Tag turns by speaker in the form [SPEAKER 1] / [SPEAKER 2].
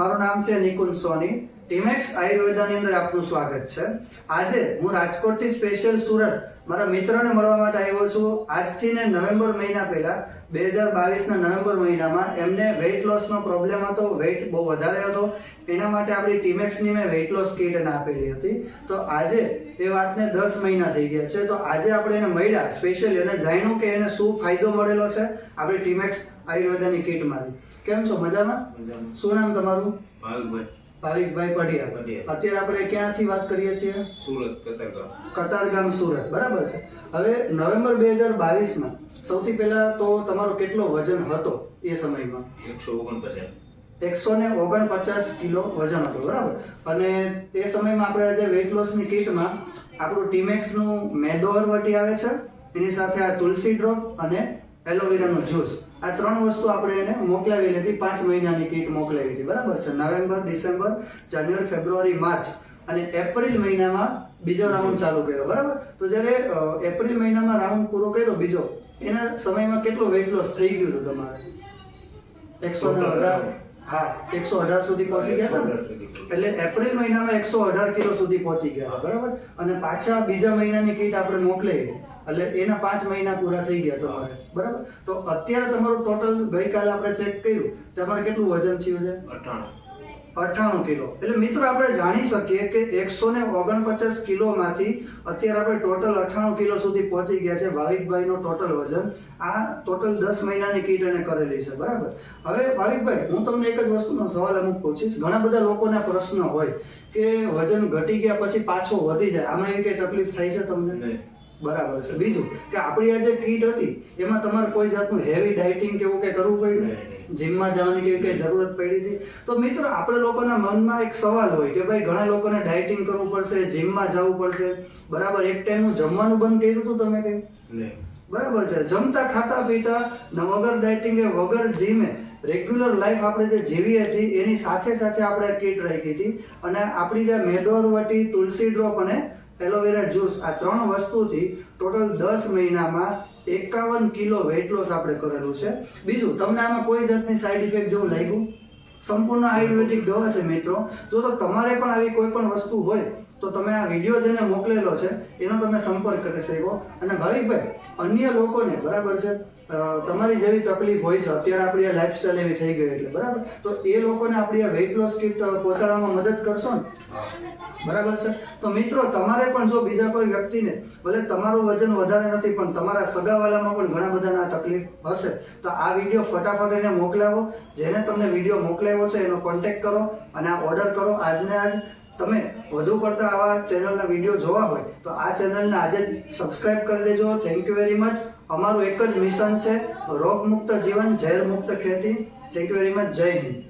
[SPEAKER 1] મારું નામ છે નિકુંજ સોની. ટીમેક્સ આયુર્વેદાની અંદર આપનું સ્વાગત છે. આજે હું રાજકોટથી સ્પેશિયલ સુરત મારા મિત્રોને મળવા માટે આવ્યો છું. આજથી ને નવેમ્બર મહિના પહેલા બે હજાર બાવીસના નવેમ્બર મહિનામાં એમને વેઇટ લોસનો પ્રોબ્લેમ હતો. વેઇટ બહુ વધારે હતો. એના માટે આપણી ટીમેક્સની મેં વેઇટ લોસ કીટ એને આપેલી હતી. તો આજે એ વાતને દસ મહિના થઈ ગયા છે. તો આજે આપણે એને મળ્યા સ્પેશિયલી અને જાણ્યું કે એને શું ફાયદો મળેલો છે આપણી ટીમેક્સ આયુર્વેદાની કીટમાંથી કેમ છો? મજામાં?
[SPEAKER 2] મજામાં.
[SPEAKER 1] શું નામ તમારું?
[SPEAKER 2] ભાવિકભાઈ
[SPEAKER 1] ભાવિકભાઈ પઢિયાર. અત્યારે આપણે ક્યાંથી વાત કરીએ છીએ?
[SPEAKER 2] સુરત કતારગામ.
[SPEAKER 1] કતારગામ સુરત. બરાબર છે. હવે નવેમ્બર બે હજાર બાવીસમાં સૌથી પહેલા તો તમારો કેટલો વજન હતો એ સમયમાં?
[SPEAKER 2] એકસો ઓગણપચાસ.
[SPEAKER 1] એકસો ને ઓગણપચાસ કિલો વજન હતું બરાબર. અને એ સમયમાં આપણે આજે વેઇટ લોસની કીટમાં આપણું ટીમેક્સનું મેદો અરવટી આવે છે. એની સાથે આ તુલસી ડ્રોપ અને એલોવેરાનો જ્યુસ. આ ત્રણ વસ્તુ આપણે એને મોકલાવી લીધી, પાંચ મહિનાની કીટ મોકલાવી હતી. બરાબર છે. November, December, January, February, March અને એપ્રિલ મહિનામાં બીજો રાઉન્ડ ચાલુ કર્યો. બરાબર? તો જ્યારે એપ્રિલ મહિનામાં રાઉન્ડ પૂરો કર્યો બીજો, એના સમયમાં કેટલો વેટ લોસ થઈ ગયું હતું તમારે? એકસો ને હા એકસો અઢાર સુધી પહોંચી ગયા હતા એટલે એપ્રિલ મહિનામાં એકસો અઢાર કિલો સુધી પહોંચી ગયા. બરાબર? અને પાછા બીજા મહિનાની કીટ આપણે મોકલી એટલે એના પાંચ મહિના પૂરા થઈ ગયા તમારે. બરાબર? તો અત્યારે તમારું ટોટલ ગઈકાલે આપણે ચેક કર્યું. તમારે કેટલું વજન થયું છે?
[SPEAKER 2] અઠાણું.
[SPEAKER 1] અઠ્ઠાણું કિલો. એટલે મિત્રો આપણે જાણી શકીએ કે એકસો ને ઓગણપચાસ કિલોમાંથી અત્યારે આપણે ટોટલ અઠ્ઠાણું કિલો સુધી પહોંચી ગયા છે ભાવિકભાઈનો ટોટલ વજન. આ ટોટલ દસ મહિનાની કીટ એને કરેલી છે બરાબર? હવે ભાવિકભાઈ હું તમને એક જ વસ્તુનો સવાલ અમુક પૂછીશ. ઘણા બધા લોકોના પ્રશ્ન હોય કે વજન ઘટી ગયા પછી પાછો વધી જાય. આમાં એવી કઈ તકલીફ થાય છે તમને? બરાબર છે. બીજું કે આપણી આ જે કીટ હતી એમાં તમારે કોઈ જાતનું હેવી ડાયટિંગ કે એવું કઈ કરવું પડ્યું. જીમમાં જવાની કેવી કઈ જરૂરત પડી હતી? તો મિત્રો આપણે લોકોના મનમાં એક સવાલ હોય કે ભાઈ ઘણા લોકોને ડાયટિંગ કરવું પડશે જીમમાં જવું પડશે. બરાબર એક ટાઈમનું જમવાનું બંધ કર્યું હતું તમે કઈ?
[SPEAKER 2] નહીં.
[SPEAKER 1] બરાબર છે. જમતા ખાતા પીતા વગર ડાયટિંગે વગર જીમે. રેગ્યુલર લાઈફ આપણે જે જીવીએ છીએ એની સાથે સાથે આપણે કીટ રાખી હતી. અને આપણી જે મેદોરવટી તુલસી ડ્રોપ અને એલોવેરા જ્યુસ આ ત્રણ વસ્તુથી ટોટલ દસ મહિનામાં એકાવન કિલો વેટ લોસ આપણે કરેલું છે. બીજું, તમને આમાં કોઈ જાતની સાઈડ ઇફેક્ટ જેવું લાગ્યું? સંપૂર્ણ આયુર્વેદિક દવા છે મિત્રો. જો તો તમારે પણ આવી કોઈ પણ વસ્તુ હોય તો તમે આ વીડિયો જેને મોકલેલો છે એનો તમે સંપર્ક કરી શકો. અને ભાવિકભાઈ અન્ય લોકોને બરાબર છે? તમારી જેવી તકલીફ હોય છે અત્યારે આપણી આ લાઈફસ્ટાઈલ એવી થઈ ગઈ એટલે બરાબર? તો એ લોકોને આપણી આ વેઇટ લોસ કિટ પહોંચાડવામાં મદદ કરશો ને? બરાબર છે? તો મિત્રો તમારે પણ જો બીજા કોઈ વ્યક્તિને ભલે તમારું વજન વધારે નથી પણ તમારા સગાવાલામાં પણ ઘણા બધાના તકલીફ હશે તો આ વીડિયો ફટાફટ એને મોકલાવો. જેને તમને વીડિયો મોકલાવ્યો છે એનો કોન્ટેક્ટ કરો અને આ ઓર્ડર કરો. આજને આજ તમે વધુ પડતા આવા ચેનલના વીડિયો જોવા હોય તો આ ચેનલને આજે જ સબસ્ક્રાઇબ કરી દેજો. થેન્ક યુ વેરી મચ અમારું એક જ મિશન છે રોગ મુક્ત જીવન ઝેર મુક્ત ખેતી. થેન્ક યુ વેરી મચ જય હિન્દ.